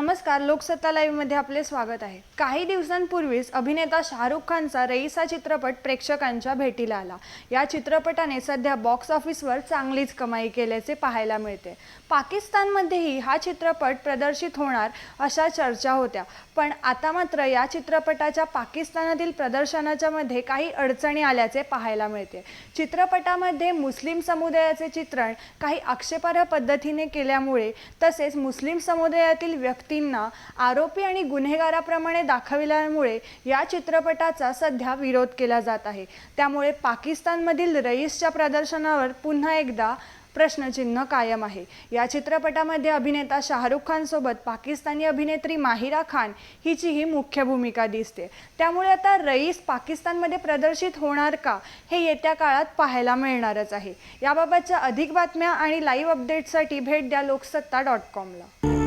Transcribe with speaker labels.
Speaker 1: नमस्कार लोकसत्ता लाईव्हमध्ये आपले स्वागत आहे. काही दिवसांपूर्वीच अभिनेता शाहरुख खानचा रईसा चित्रपट प्रेक्षकांच्या भेटीला आला. या चित्रपटाने सध्या बॉक्स ऑफिसवर चांगलीच कमाई केल्याचे पाहायला मिळते. पाकिस्तानमध्येही हा चित्रपट प्रदर्शित होणार अशा चर्चा होत्या. पण आता मात्र या चित्रपटाच्या पाकिस्तानातील प्रदर्शनाच्या मध्ये काही अडचणी आल्याचे पाहायला मिळते. चित्रपटामध्ये मुस्लिम समुदायाचे चित्रण काही आक्षेपार्ह पद्धतीने केल्यामुळे तसेच मुस्लिम समुदायातील व्यक्ती व्यक्तींना आरोपी आणि गुन्हेगाराप्रमाणे दाखविल्यामुळे या चित्रपटाचा सध्या विरोध केला जात आहे. त्यामुळे पाकिस्तानमधील रईसच्या प्रदर्शनावर पुन्हा एकदा प्रश्नचिन्ह कायम आहे. या चित्रपटामध्ये अभिनेता शाहरुख खानसोबत पाकिस्तानी अभिनेत्री माहिरा खान हिचीही मुख्य भूमिका दिसते. त्यामुळे आता रईस पाकिस्तानमध्ये प्रदर्शित होणार का हे येत्या काळात पाहायला मिळणारच आहे. याबाबतच्या अधिक बातम्या आणि लाईव्ह अपडेटसाठी भेट द्या लोकसत्ता डॉट कॉमला